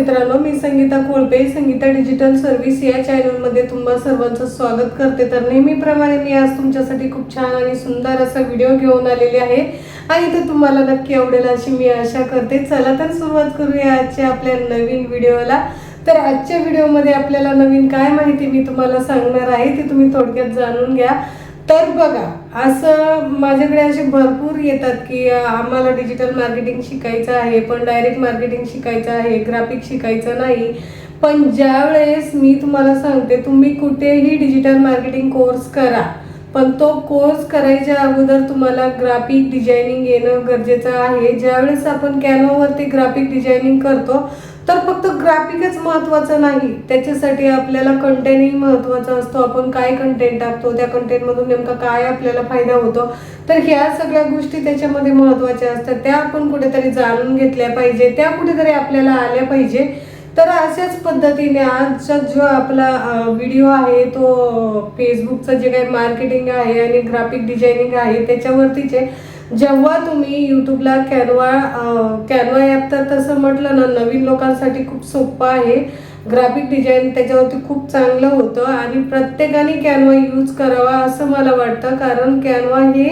मित्रांनो मी Sangita Kolpe Sangita digital service या चॅनलमध्ये तुम्हा सर्वांचं स्वागत करते. तर नेहमीप्रमाणे मी आज तुमच्यासाठी खूप छान आणि सुंदर असा व्हिडिओ घेऊन आलेले आहे. आणि ते तुम्हाला नक्की आवडेल अशी मी आशा करते. चला तर सुरुवात करूया आजच्या आपल्या नवीन व्हिडिओला. तर आजच्या व्हिडिओमध्ये आपल्याला नवीन काय माहिती मी तुम्हाला सांगणार आहे ती तुम्ही थोडक्यात जाणून घ्या. तर बघा असं माझ्याकडे असे भरपूर येतात की आम्हाला डिजिटल मार्केटिंग शिकायचं आहे पण डायरेक्ट मार्केटिंग शिकायचं आहे ग्राफिक शिकायचं नाही. पण ज्यावेळेस मी तुम्हाला सांगते तुम्ही कुठेही डिजिटल मार्केटिंग कोर्स करा पण तो कोर्स करायच्या अगोदर तुम्हाला ग्राफिक डिझायनिंग येणं गरजेचं आहे. ज्यावेळेस आपण कॅनोवरती ग्राफिक डिझायनिंग करतो तर फक्त ग्राफिकच महत्त्वाचं नाही. त्याच्यासाठी आपल्याला कंटेंटही महत्त्वाचा असतो. आपण काय कंटेंट टाकतो त्या कंटेंटमधून नेमका काय आपल्याला फायदा होतो? तर ह्या सगळ्या गोष्टी त्याच्यामध्ये महत्त्वाच्या असतात. त्या आपण कुठेतरी जाणून घेतल्या पाहिजे. त्या कुठेतरी आपल्याला आल्या पाहिजे. तर अशाच पद्धतीने आजचा जो आपला व्हिडिओ आहे तो फेसबुकचं जे काही मार्केटिंग आहे आणि ग्राफिक डिझायनिंग आहे त्याच्यावरतीचे आहे जेव्हा तुम्ही यूट्यूबला कॅनवा कॅनवा ॲप तर तसं म्हटलं ना नवीन लोकांसाठी खूप सोपं आहे. ग्राफिक डिझाईन त्याच्यावरती खूप चांगलं होतं आणि प्रत्येकाने कॅनवा यूज करावा असं मला वाटतं. कारण कॅनवा हे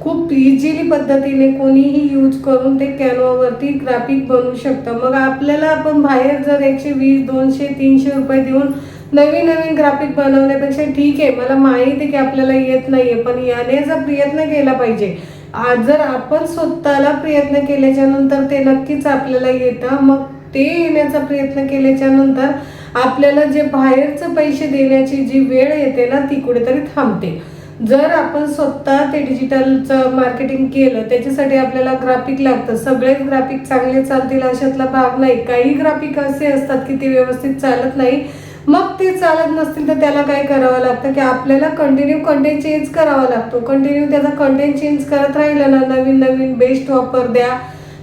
खूप इझिली पद्धतीने कोणीही यूज करून ते कॅनवावरती ग्राफिक बनवू शकतं. मग आपल्याला आपण बाहेर जर एकशे वीस दोनशे तीनशे रुपये देऊन नवीन नवीन ग्राफिक बनवण्यापेक्षा ठीक आहे. मला माहिती आहे की आपल्याला येत नाही आहे पण याने जर प्रयत्न केला पाहिजे आज जर आपण स्वतःला प्रयत्न केल्याच्यानंतर ते नक्कीच आपल्याला येतं मग ते येण्याचा प्रयत्न केल्याच्यानंतर आपल्याला जे बाहेरचं पैसे देण्याची जी वेळ येते ना ती कुठेतरी थांबते. जर आपण स्वतः ते डिजिटलचं मार्केटिंग केलं त्याच्यासाठी आपल्याला ग्राफिक लागतं. सगळेच ग्राफिक चांगले चालतील अशातला भाग नाही. काही ग्राफिक असे असतात की ते व्यवस्थित चालत नाही. मग ते चालत नसतील तर त्याला काय करावं लागतं? की आपल्याला कंटिन्यू कंटेंट चेंज करावा लागतो. कंटिन्यू त्याचा कंटेंट चेंज करत राहिलं ना नवीन नवीन बेस्ट ऑफर द्या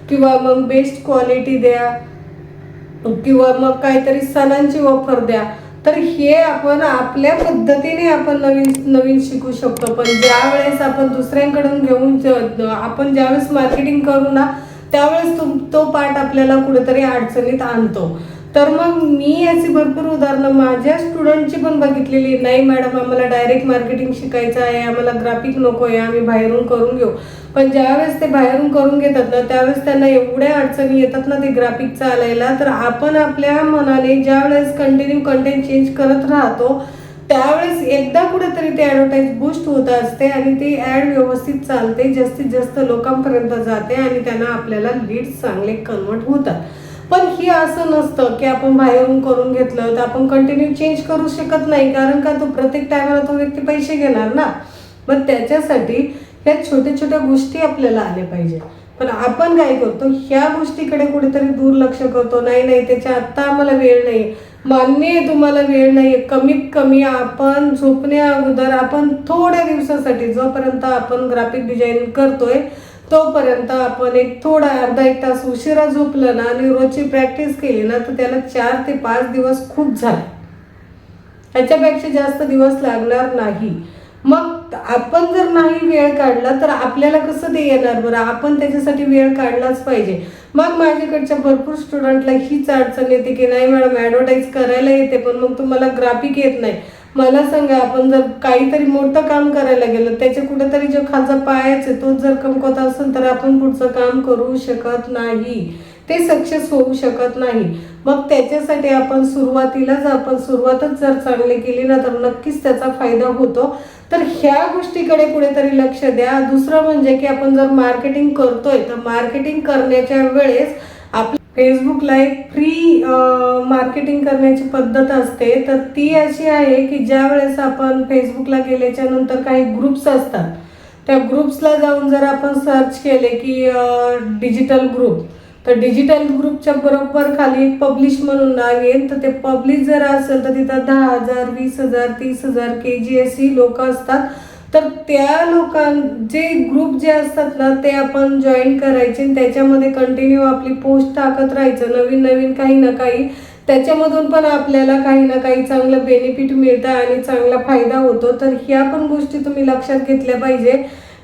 किंवा मग बेस्ट क्वालिटी द्या किंवा मग काहीतरी सणांची ऑफर द्या. तर हे आपण आपल्या पद्धतीने आपण नवीन नवीन शिकू शकतो. पण ज्यावेळेस आपण दुसऱ्यांकडून घेऊन आपण ज्यावेळेस मार्केटिंग करू ना त्यावेळेस तो तो पार्ट आपल्याला कुठेतरी अडचणीत आणतो. तर मग मी याची भरपूर उदाहरणं माझ्या स्टुडंटची पण बघितलेली नाही मॅडम आम्हाला डायरेक्ट मार्केटिंग शिकायचं आहे आम्हाला ग्राफिक नको आहे आम्ही बाहेरून करून घेऊ. पण ज्यावेळेस ते बाहेरून करून घेतात ना त्यावेळेस त्यांना एवढ्या अडचणी येतात ना ते ग्राफिक चालायला तर आपण आपल्या मनाने ज्यावेळेस कंटिन्यू कंटेंट चेंज करत राहतो त्यावेळेस एकदा कुठेतरी ते ॲडव्हर्टाईज बूस्ट होत असते आणि ती ॲड व्यवस्थित चालते जास्तीत जास्त लोकांपर्यंत जाते आणि त्यांना आपल्याला लीड्स चांगले कन्वर्ट होतात. पण ही असं नसतं की आपण बाहेरून करून घेतलं तर आपण कंटिन्यू चेंज करू शकत नाही कारण का तो प्रत्येक टायमाला तो व्यक्ती पैसे घेणार ना? मग त्याच्यासाठी ह्या छोट्या छोट्या गोष्टी आपल्याला आल्या पाहिजे. पण आपण काय करतो ह्या गोष्टीकडे कुठेतरी दुर्लक्ष करतो. नाही नाही त्याच्या आत्ता आम्हाला वेळ नाही मान्य आहे तुम्हाला वेळ नाही कमीत कमी आपण झोपण्या अगोदर आपण थोड्या दिवसासाठी जोपर्यंत आपण ग्राफिक डिझाईन करतोय तोपर्यंत आपण एक थोडा अर्धा एक तास उशिरा झोपलं ना आणि रोजची प्रॅक्टिस केली ना तर त्याला चार ते पाच दिवस खूप झाले. त्याच्यापेक्षा जास्त दिवस लागणार नाही. मग आपण जर नाही वेळ काढला तर आपल्याला कसं ते येणार बरं? आपण त्याच्यासाठी वेळ काढलाच पाहिजे. मग माझ्याकडच्या भरपूर स्टुडंटला हीच अडचण येते की नाही मॅडम ॲडव्हर्टाईज करायला येते पण मग तुम्हाला ग्राफिक येत नाही. मला सांगा आपण जर काहीतरी मोठं काम करायला गेलं त्याच्या कुठेतरी जो खालचा पायच आहे तोच जर कमकवत असेल तर आपण पुढचं काम करू शकत नाही. ते सक्सेस होऊ शकत नाही. मग त्याच्यासाठी आपण सुरुवातीलाच आपण सुरुवातच जर चांगली केली ना तर नक्कीच त्याचा फायदा होतो. तर ह्या गोष्टीकडे कुठेतरी लक्ष द्या. दुसरं म्हणजे की आपण जर मार्केटिंग करतोय तर मार्केटिंग करण्याच्या वेळेस आप फेसबुकला एक फ्री मार्केटिंग करण्याची पद्धत असते तर ती अशी आहे की ज्या वेळेस आपण फेसबुकला गेल्याच्यानंतर काही ग्रुप्स असतात. त्या ग्रुप्सला जाऊन जर आपण सर्च केले की डिजिटल ग्रुप तर डिजिटल ग्रुपच्या बरोबर खाली पब्लिश म्हणून नाव येईल. तर ते पब्लिश जर असेल तर तिथं दहा हजार वीस हजार तीस हजार के जी एस ही लोक असतात. तर त्या लोकां जे ग्रुप जे असतात ना ते आपण जॉईन करायचे आणि त्याच्यामध्ये कंटिन्यू आपली पोस्ट टाकत राहायचं. नवीन नवीन काही ना काही त्याच्यामधून पण आपल्याला काही ना काही चांगलं बेनिफिट मिळतं आणि चांगला फायदा होतो. तर ह्या पण गोष्टी तुम्ही लक्षात घेतल्या पाहिजे.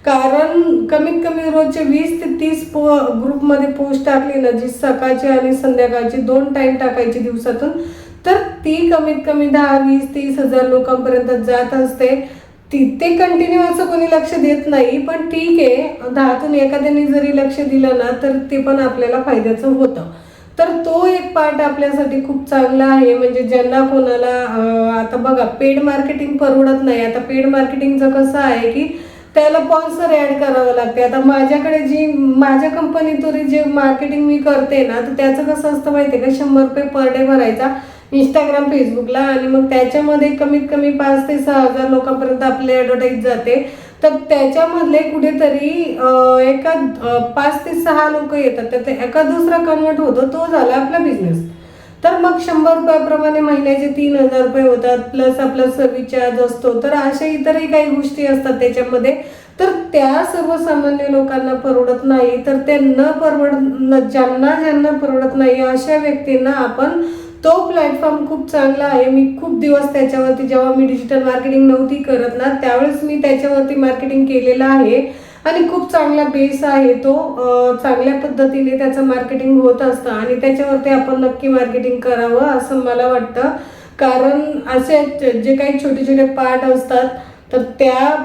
कारण कमीत कमी रोजचे वीस ते तीस पो ग्रुपमध्ये पोस्ट टाकली ना जी सकाळची आणि संध्याकाळची दोन टाईम टाकायची दिवसातून तर ती कमीत कमी दहा वीस तीस हजार लोकांपर्यंत जात असते. ती ते कंटिन्यू असं कोणी लक्ष देत नाही पण ठीक आहे. दहातून एखाद्याने जरी लक्ष दिलं ना तर ते पण आपल्याला फायद्याचं होतं. तर तो एक पार्ट आपल्यासाठी खूप चांगला आहे. म्हणजे ज्यांना कोणाला आता बघा पेड मार्केटिंग परवडत नाही. आता पेड मार्केटिंगचं कसं आहे की त्याला पॉन्सर ॲड करावं लागते. आता माझ्याकडे जी माझ्या कंपनीतून जे मार्केटिंग मी करते ना तर त्याचं कसं असतं माहिती आहे का? शंभर रुपये पर डे भरायचा इंस्टाग्राम फेसबुकला आणि मग त्याच्यामध्ये कमीत कमी पाच ते सहा हजार लोकांपर्यंत आपली ॲडव्हर्टाईज जाते. तर त्याच्यामधले कुठेतरी एका पाच ते सहा लोक येतात. तर ते एका दुसरा कन्वर्ट होतो तो झाला आपला बिझनेस तर मग शंभर रुपयाप्रमाणे महिन्याचे तीन हजार रुपये होतात प्लस आपला सर्व्हिस चार्ज असतो. तर अशा इतरही काही गोष्टी असतात त्याच्यामध्ये. तर त्या सर्वसामान्य लोकांना परवडत नाही. तर ते न परवड ज्यांना ज्यांना परवडत नाही अशा व्यक्तींना आपण तो प्लॅटफॉर्म खूप चांगला आहे. मी खूप दिवस त्याच्यावरती जेव्हा मी डिजिटल मार्केटिंग नव्हती करत ना त्यावेळेस मी त्याच्यावरती मार्केटिंग केलेलं आहे. आणि खूप चांगला बेस आहे तो. चांगल्या पद्धतीने त्याचं मार्केटिंग होत असतं आणि त्याच्यावरती आपण नक्की मार्केटिंग करावं असं मला वाटतं. कारण असे जे काही छोटे छोटे पार्ट असतात तर त्या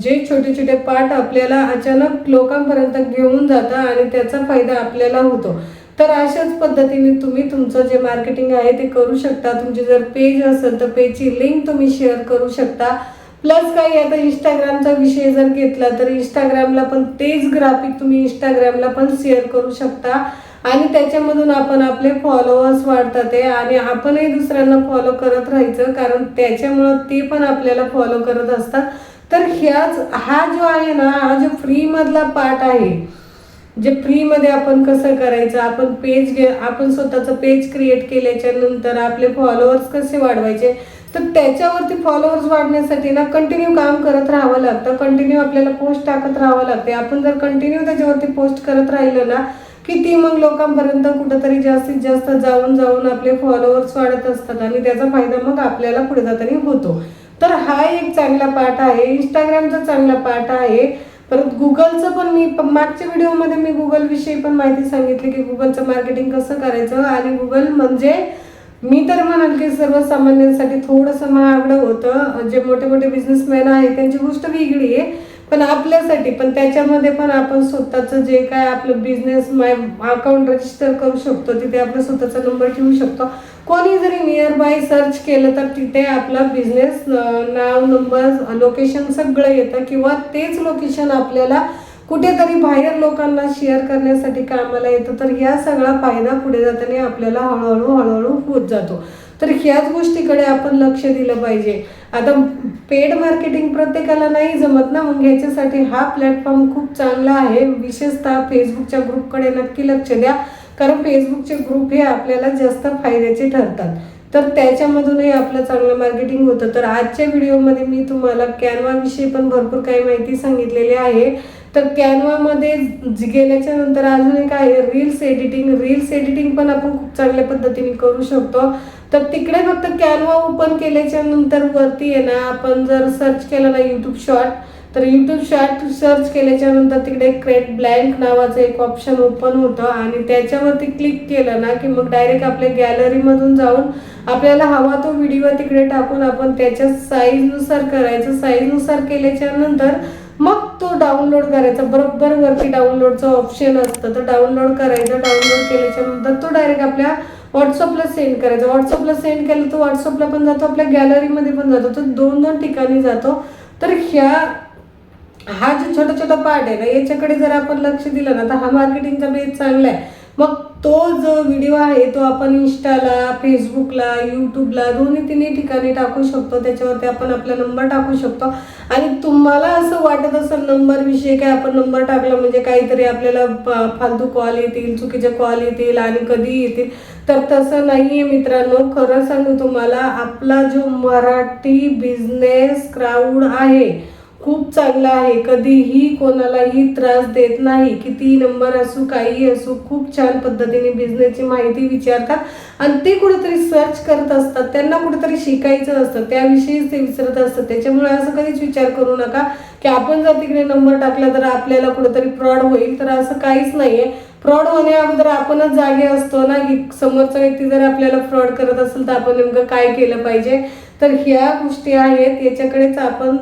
जे छोटे छोटे पार्ट आपल्याला अचानक लोकांपर्यंत घेऊन जातं आणि त्याचा फायदा आपल्याला होतो. तर अशाच पद्धतीने तुम्ही तुमचं जे मार्केटिंग आहे ते करू शकता. तुमचे जर पेज असेल तर पेजची लिंक तुम्ही शेअर करू शकता. प्लस काही आता इंस्टाग्रामचा विषय जर घेतला तर इंस्टाग्रामला पण तेच ग्राफिक तुम्ही इंस्टाग्रामला पण शेअर करू शकता. आणि त्याच्यामधून आपण आपले फॉलोअर्स वाढतात आहे आणि आपणही दुसऱ्यांना फॉलो करत राहायचं कारण त्याच्यामुळं ते पण आपल्याला फॉलो करत असतात. तर ह्याच हा जो आहे ना हा जो फ्रीमधला पार्ट आहे जे फ्रीमध्ये आपण कसं करायचं आपण पेज घे आपण स्वतःचं पेज क्रिएट केल्याच्यानंतर आपले फॉलोअर्स कसे वाढवायचे तर त्याच्यावरती फॉलोअर्स वाढण्यासाठी ना कंटिन्यू काम करत राहावं लागतं. कंटिन्यू आपल्याला पोस्ट टाकत राहावं लागते. आपण जर कंटिन्यू त्याच्यावरती पोस्ट करत राहिलं ना की ती मग लोकांपर्यंत कुठंतरी जास्तीत जास्त जाऊन जाऊन आपले फॉलोअर्स वाढत असतात आणि त्याचा फायदा मग आपल्याला पुढे जाताना होतो. तर हा एक चांगला पाठ आहे. इंस्टाग्रामचा चांगला पार्ट आहे. परत गुगलचं पण मी मागच्या व्हिडिओमध्ये मी गुगल विषयी पण माहिती सांगितली की गुगलचं मार्केटिंग कसं करायचं आणि गुगल म्हणजे मी तर म्हणाल की सर्वसामान्यांसाठी थोडंसं महागडं होतं. जे मोठे मोठे बिझनेसमॅन आहेत त्यांची गोष्ट वेगळी आहे. पण आपल्यासाठी पण त्याच्यामध्ये पण आपण स्वतःचं जे काय आपलं बिझनेस माय अकाउंट रजिस्टर करू शकतो तिथे आपला स्वतःचा नंबर ठेवू शकतो. कोणी जरी नियर बाय सर्च केलं तर तिथे आपला बिझनेस नाव नंबर लोकेशन सगळं येतं किंवा तेच लोकेशन आपल्याला कुठेतरी बाहेर लोकांना शेअर करण्यासाठी कामाला येतं. तर या सगळा फायदा पुढे जाताना आपल्याला हळूहळू हळूहळू होत जातो. तर ह्याच गोष्टीकडे आपण लक्ष दिलं पाहिजे. आता पेड मार्केटिंग प्रत्येकाला नाही जमत ना मग ह्याच्यासाठी हा प्लॅटफॉर्म खूप चांगला आहे. विशेषतः फेसबुकच्या ग्रुपकडे नक्की लक्ष द्या. कारण फेसबुकचे ग्रुप हे आपल्याला जास्त फायद्याचे ठरतात. तर त्याच्यामधूनही आपलं चांगलं मार्केटिंग होतं. तर आजच्या व्हिडिओमध्ये मी तुम्हाला कॅनवाविषयी पण भरपूर काही माहिती सांगितलेली आहे. तर कॅनवामध्ये गेल्याच्यानंतर अजून एक आहे. रील्स एडिटिंग रील्स एडिटिंग पण आपण खूप चांगल्या पद्धतीने करू शकतो. तर तिकडे फक्त कॅनवा ओपन केल्याच्यानंतर वरती आहे ना आपण जर सर्च केलं ना यूट्यूब शॉर्ट तर यूट्यूब शॉर्ट सर्च केल्याच्यानंतर तिकडे क्रेट ब्लँक नावाचं एक ऑप्शन ओपन होतं आणि त्याच्यावरती क्लिक केलं ना की मग डायरेक्ट आपल्या गॅलरीमधून जाऊन आपल्याला हवा तो व्हिडिओ तिकडे टाकून आपण त्याच्या साईजनुसार करायचं. साईजनुसार केल्याच्यानंतर मग तो डाउनलोड करायचा. बरोबर वरती डाउनलोडचं ऑप्शन असतं. तर डाउनलोड करायचं. डाउनलोड केल्याच्यानंतर तो डायरेक्ट आपल्या व्हॉट्सअपला सेंड करायचं. व्हॉट्सअपला सेंड केलं तर व्हॉट्सअपला पण जातो आपल्या गॅलरीमध्ये पण जातो. तर दोन दोन ठिकाणी जातो. तर ह्या हा जो छोटा छोटा पार्ट आहे ना याच्याकडे जर आपण लक्ष दिलं ना तर हा मार्केटिंगचा बेस चांगला आहे. मग तो जो व्हिडिओ आहे तो आपण इंस्टाला फेसबुकला यूट्यूबला दोन्ही तिन्ही ठिकाणी टाकू शकतो. त्याच्यावरती आपण आपला नंबर टाकू शकतो. आणि तुम्हाला असं वाटत असेल नंबरविषयी काय आपण नंबर टाकला म्हणजे काहीतरी आपल्याला फालतू कॉल येतील चुकीचे कॉल येतील आणि कधी येतील. तर तसं नाही आहे मित्रांनो. खरं सांगू तुम्हाला आपला जो मराठी बिझनेस क्राऊड आहे खूप चांगला आहे. कधीही कोणालाही त्रास देत नाही. किती नंबर असू काही असू खूप छान पद्धतीने बिझनेसची माहिती विचारतात. आणि ते कुठेतरी सर्च करत असतात. त्यांना कुठेतरी शिकायचं असतं. त्याविषयीच ते विसरत असतात. त्याच्यामुळे असं कधीच विचार करू नका की आपण जर तिकडे नंबर टाकला तर आपल्याला कुठेतरी फ्रॉड होईल. तर असं काहीच नाहीये. फ्रॉड होण्या अगोदर आपणच जागे असतो ना की समोरचा व्यक्ती जर आपल्याला फ्रॉड करत असेल तर आपण नेमकं काय केलं पाहिजे? तर ह्या गोष्टी आहेत. याच्याकडेच आपण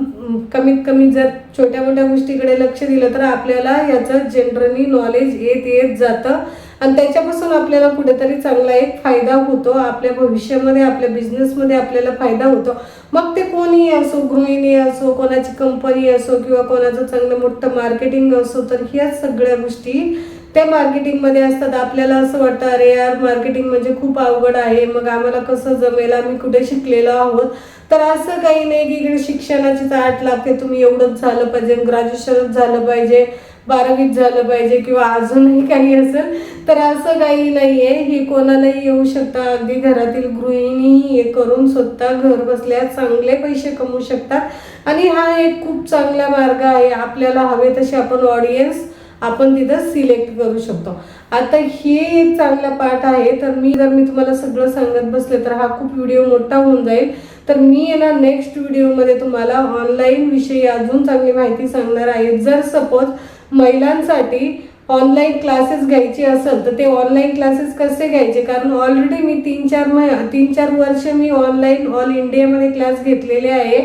कमीत कमी जर छोट्या मोठ्या गोष्टीकडे लक्ष दिलं तर आपल्याला याचं जनरली नॉलेज येत येत जातं. आणि त्याच्यापासून आपल्याला कुठेतरी चांगला एक फायदा होतो. आपल्या भविष्यामध्ये आपल्या बिझनेसमध्ये आपल्याला फायदा होतो. मग ते कोणी असो गृहिणी असो कोणाची कंपनी असो किंवा कोणाचं चांगलं मोठं मार्केटिंग असो तर ह्या सगळ्या गोष्टी त्या मार्केटिंगमध्ये असतात. आपल्याला असं वाटतं अरे यार मार्केटिंग म्हणजे खूप अवघड आहे. मग आम्हाला कसं जमेल? आम्ही कुठे शिकलेलो आहोत? तर असं काही नाही की इकडे शिक्षणाची आट लागते. तुम्ही एवढंच झालं पाहिजे. ग्रॅज्युएशनच झालं पाहिजे. बारावीत झालं पाहिजे किंवा अजूनही काही असेल तर असं काही नाहीये. हे कोणालाही येऊ शकता. अगदी घरातील गृहिणी हे करून स्वतः घर बसल्या चांगले पैसे कमवू शकतात. आणि हा एक खूप चांगला मार्ग आहे. आपल्याला हवे तसे आपण ऑडियन्स आपण तिथं सिलेक्ट करू शकतो. आता हे एक चांगला पार्ट आहे तर मी जर मी तुम्हाला सगळं सांगत बसले तर हा खूप व्हिडिओ मोठा होऊन जाईल. तर मी येणार नेक्स्ट व्हिडिओमध्ये तुम्हाला ऑनलाईन विषयी अजून चांगली माहिती सांगणार आहे. जर सपोज महिलांसाठी ऑनलाईन क्लासेस घ्यायचे असेल तर ते ऑनलाईन क्लासेस कसे घ्यायचे? कारण ऑलरेडी मी तीन चार मह तीन चार वर्ष मी ऑनलाईन ऑल इंडियामध्ये क्लास घेतलेले आहे.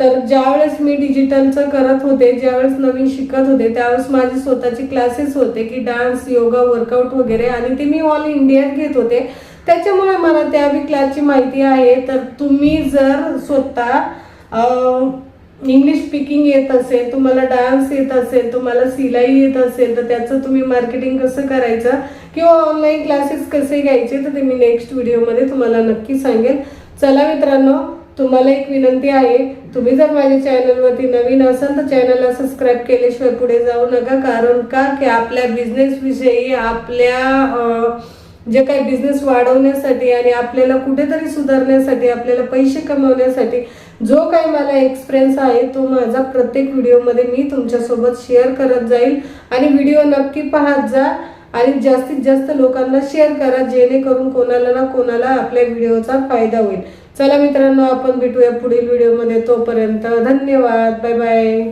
तर ज्यावेळेस मी डिजिटलचं करत होते ज्यावेळेस नवीन शिकत होते त्यावेळेस माझे स्वतःचे क्लासेस होते की डान्स योगा वर्कआउट वगैरे आणि ते मी ऑल इंडियात घेत होते. त्याच्यामुळे मला त्या क्लासची माहिती आहे. तर तुम्ही जर स्वतः इंग्लिश स्पीकिंग येत असेल तुम्हाला डान्स येत असेल तुम्हाला सिलाई येत असेल तर त्याचं तुम्ही मार्केटिंग कसं करायचं किंवा ऑनलाईन क्लासेस कसे घ्यायचे तर ते मी नेक्स्ट व्हिडिओमध्ये तुम्हाला नक्की सांगेल. चला मित्रांनो तुम्हाला एक विनंती आहे तुम्ही जर माझ्या चॅनलवरती नवीन असाल तर चॅनलला सबस्क्राईब केल्याशिवाय पुढे जाऊ नका कारण का? की आपल्या बिझनेसविषयी आपल्या जे काही बिझनेस वाढवण्यासाठी आणि आपल्याला कुठेतरी सुधारण्यासाठी आपल्याला पैसे कमवण्यासाठी जो काही मला एक्सपिरियन्स आहे तो माझा प्रत्येक व्हिडिओमध्ये मी तुमच्यासोबत शेअर करत जाईल. आणि व्हिडिओ नक्की पाहत जा आणि जास्तीत जास्त लोकांना शेअर करा जेणेकरून कोणाला ना कोणाला आपल्या व्हिडिओचा फायदा होईल. चला मित्रांनो आपण भेटूया पुढील व्हिडिओमध्ये तोपर्यंत धन्यवाद. Bye bye